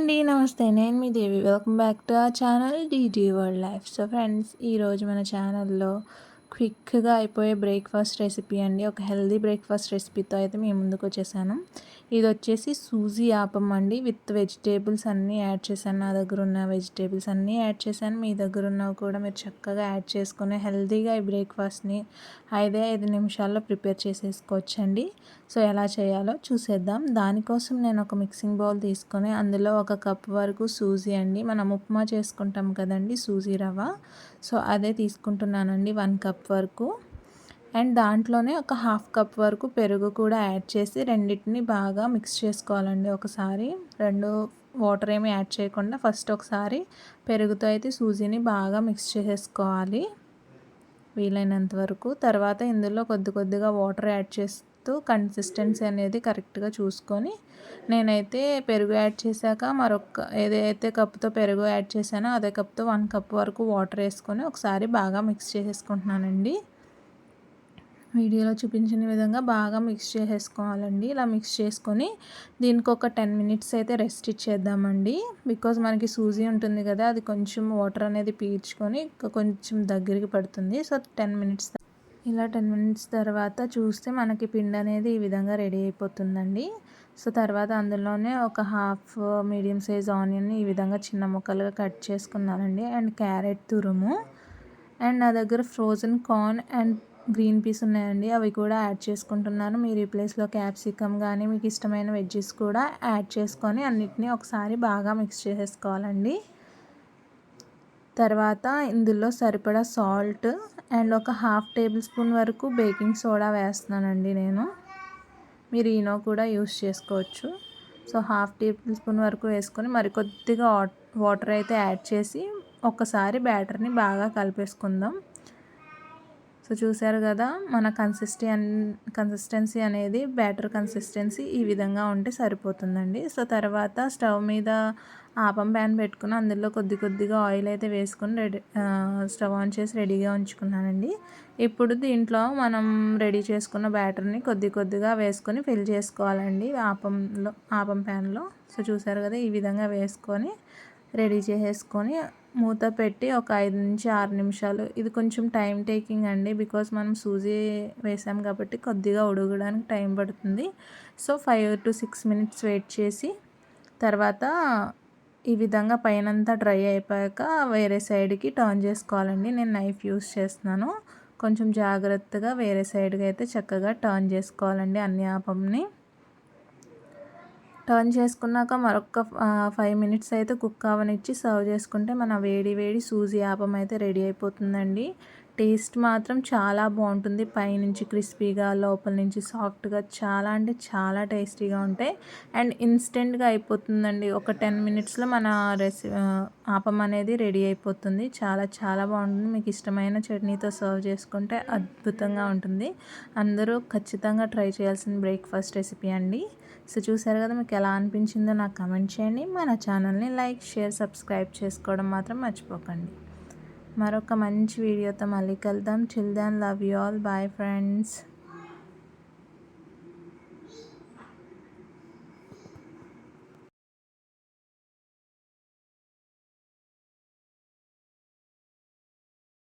అండి నమస్తే. నేను మీ దేవి. వెల్కమ్ బ్యాక్ టు ఆ channel DT world life. So friends ఈరోజు మన ఛానల్లో క్విక్గా అయిపోయే బ్రేక్ఫాస్ట్ రెసిపీ అండి. ఒక హెల్దీ బ్రేక్ఫాస్ట్ రెసిపీతో అయితే మేము ముందుకు వచ్చేసాను. ఇది వచ్చేసి సూజీ ఆపం అండి. విత్ వెజిటేబుల్స్ అన్నీ యాడ్ చేశాను. నా దగ్గర ఉన్న వెజిటేబుల్స్ అన్నీ యాడ్ చేశాను. మీ దగ్గర ఉన్నవి కూడా మీరు చక్కగా యాడ్ చేసుకుని హెల్తీగా ఈ బ్రేక్ఫాస్ట్ని ఐదే ఐదు నిమిషాల్లో ప్రిపేర్ చేసేసుకోవచ్చండి. సో ఎలా చేయాలో చూసేద్దాం. దానికోసం నేను ఒక మిక్సింగ్ బౌల్ తీసుకొని అందులో ఒక కప్ వరకు సూజీ అండి. మనం ఉప్మా చేసుకుంటాం కదండి సూజీ రవ్వ. సో అదే తీసుకుంటున్నానండి. వన్ కప్ వరకు అండ్ దాంట్లోనే ఒక హాఫ్ కప్ వరకు పెరుగు కూడా యాడ్ చేసి రెండింటిని బాగా మిక్స్ చేసుకోవాలండి ఒకసారి. రెండు వాటర్ ఏమి యాడ్ చేయకుండా ఫస్ట్ ఒకసారి పెరుగుతో అయితే సూజీని బాగా మిక్స్ చేసేసుకోవాలి వీలైనంత వరకు. తర్వాత ఇందులో కొద్ది కొద్దిగా వాటర్ యాడ్ చేసి తో కన్సిస్టెన్సీ అనేది కరెక్ట్గా చూసుకొని నేనైతే పెరుగు యాడ్ చేశాక మరొక ఏదైతే కప్తో పెరుగు యాడ్ చేశానో అదే కప్తో వన్ కప్ వరకు వాటర్ వేసుకొని ఒకసారి బాగా మిక్స్ చేసేసుకుంటున్నానండి. వీడియోలో చూపించిన విధంగా బాగా మిక్స్ చేసేసుకోవాలండి. ఇలా మిక్స్ చేసుకొని దీనికి ఒక టెన్ మినిట్స్ అయితే రెస్ట్ ఇచ్చేద్దామండి. బికాజ్ మనకి సూజీ ఉంటుంది కదా అది కొంచెం వాటర్ అనేది పీల్చుకొని కొంచెం దగ్గరికి పడుతుంది. సో టెన్ మినిట్స్ ఇలా టెన్ మినిట్స్ తర్వాత చూస్తే మనకి పిండి అనేది ఈ విధంగా రెడీ అయిపోతుందండి. సో తర్వాత అందులోనే ఒక హాఫ్ మీడియం సైజ్ ఆనియన్ని ఈ విధంగా చిన్న ముక్కలుగా కట్ చేసుకున్నానండి. అండ్ క్యారెట్ తురుము. అండ్ నా దగ్గర frozen corn and green peas ఉన్నాయండి. అవి కూడా యాడ్ చేసుకుంటున్నాను. మీరు ఈ ప్లేస్లో క్యాప్సికమ్ కానీ మీకు ఇష్టమైన వెజ్జెస్ కూడా యాడ్ చేసుకొని అన్నిటినీ ఒకసారి బాగా మిక్స్ చేసేసుకోవాలండి. తర్వాత ఇందులో సరిపడా సాల్ట్ అండ్ ఒక హాఫ్ టేబుల్ స్పూన్ వరకు బేకింగ్ సోడా వేస్తున్నానండి నేను. మీరు ఈనో కూడా యూస్ చేసుకోవచ్చు. సో హాఫ్ టేబుల్ స్పూన్ వరకు వేసుకొని మరికొద్దిగా వాటర్ అయితే యాడ్ చేసి ఒకసారి బ్యాటర్ని బాగా కలిపేసుకుందాం. సో చూసారు కదా మన కన్సిస్టెన్ కన్సిస్టెన్సీ అనేది బ్యాటర్ కన్సిస్టెన్సీ ఈ విధంగా ఉంటే సరిపోతుందండి. సో తర్వాత స్టవ్ మీద ఆపం ప్యాన్ పెట్టుకుని అందులో కొద్ది కొద్దిగా ఆయిల్ అయితే వేసుకొని రెడీ స్టవ్ ఆన్ చేసి రెడీగా ఉంచుకున్నానండి. ఇప్పుడు దీంట్లో మనం రెడీ చేసుకున్న బ్యాటర్ని కొద్ది కొద్దిగా వేసుకొని ఫిల్ చేసుకోవాలండి ఆపంలో ఆపం ప్యాన్లో సో చూసారు కదా ఈ విధంగా వేసుకొని రెడీ చేసేసుకొని మూత పెట్టి ఒక ఐదు నుంచి ఆరు నిమిషాలు. ఇది కొంచెం టైం టేకింగ్ అండి. బికాస్ మనం సూజీ వేసాం కాబట్టి కొద్దిగా ఉడకడానికి టైం పడుతుంది. So five to six minutes wait చేసి తర్వాత ఈ విధంగా పైనంతా డ్రై అయిపోయాక వేరే సైడ్కి టర్న్ చేసుకోవాలండి. నేను నైఫ్ యూస్ చేస్తున్నాను. కొంచెం జాగ్రత్తగా వేరే సైడ్కి అయితే చక్కగా టర్న్ చేసుకోవాలండి అన్ని ఆపంని. టర్న్ చేసుకున్నాక మరొక ఫైవ్ మినిట్స్ అయితే కుక్ అవనిచ్చి సర్వ్ చేసుకుంటే మన వేడి వేడి సూజీ ఆపం అయితే రెడీ అయిపోతుందండి. టేస్ట్ మాత్రం చాలా బాగుంటుంది. పైనుంచి క్రిస్పీగా లోపల నుంచి సాఫ్ట్గా చాలా అంటే చాలా టేస్టీగా ఉంటాయి. అండ్ ఇన్స్టెంట్గా అయిపోతుందండి. ఒక టెన్ మినిట్స్లో మన రెసి ఆపం అనేది రెడీ అయిపోతుంది. చాలా చాలా బాగుంటుంది. మీకు ఇష్టమైన చట్నీతో సర్వ్ చేసుకుంటే అద్భుతంగా ఉంటుంది. అందరూ ఖచ్చితంగా ట్రై చేయాల్సిన బ్రేక్ఫాస్ట్ రెసిపీ అండి. సో చూసారు కదా మీకు ఎలా అనిపించిందో నాకు కమెంట్ చేయండి. మన ఛానల్ని లైక్ షేర్ సబ్స్క్రైబ్ చేసుకోవడం మాత్రం మర్చిపోకండి. మరొక మంచి వీడియోతో మళ్ళీ కలుద్దాం. Till then love you all bye friends